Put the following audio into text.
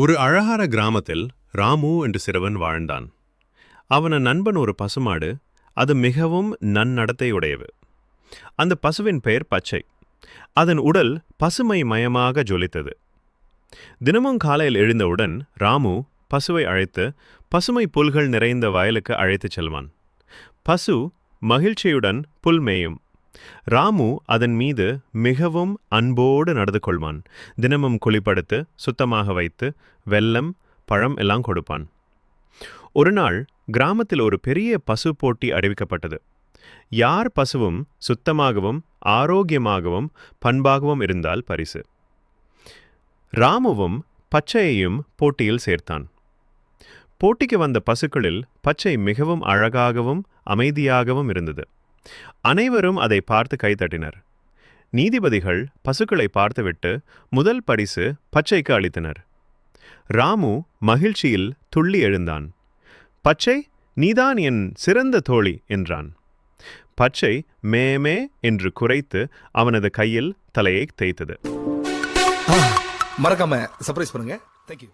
ஒரு அழகார கிராமத்தில் ராமு என்று சிறுவன் வாழ்ந்தான். அவன நண்பன் ஒரு பசுமாடு அது மிகவும் நன்னடத்தையுடையவு அந்த பசுவின் பெயர் பச்சை. அதன் உடல் பசுமை மயமாக ஜொலித்தது. தினமும் காலையில் எழுந்தவுடன் ராமு பசுவை அழைத்து பசுமை புல்கள் நிறைந்த வயலுக்கு அழைத்துச் செல்வான். பசு மகிழ்ச்சியுடன் புல் மேயும். ராமு அதன் மீது மிகவும் அன்போடு நடந்து கொள்வான் தினமும் குளிப்படுத்து சுத்தமாக வைத்து வெல்லம் பழம் எல்லாம் கொடுப்பான். ஒரு நாள் கிராமத்தில் ஒரு பெரிய பசு போட்டி அறிவிக்கப்பட்டது. யார் பசுவும் சுத்தமாகவும் ஆரோக்கியமாகவும் பண்பாகவும் இருந்தால் பரிசு. ராமுவும் பச்சையையும் போட்டியில் சேர்த்தான். போட்டிக்கு வந்த பசுக்களில் பச்சை மிகவும் அழகாகவும் அமைதியாகவும் இருந்தது. அனைவரும் அதை பார்த்து கைத்தட்டினர் நீதிபதிகள் பசுக்களை பார்த்துவிட்டு முதல் பரிசு பச்சைக்கு அளித்தனர். ராமு மகிழ்ச்சியில் துள்ளி எழுந்தான். பச்சை நீதான் என் சிறந்த தோழி என்றான். பச்சை மேமே என்று குறைத்து அவனது கையில் தலையை தேய்த்தது. மறக்காம சர்ப்ரைஸ் பண்ணுங்க. தேங்க்யூ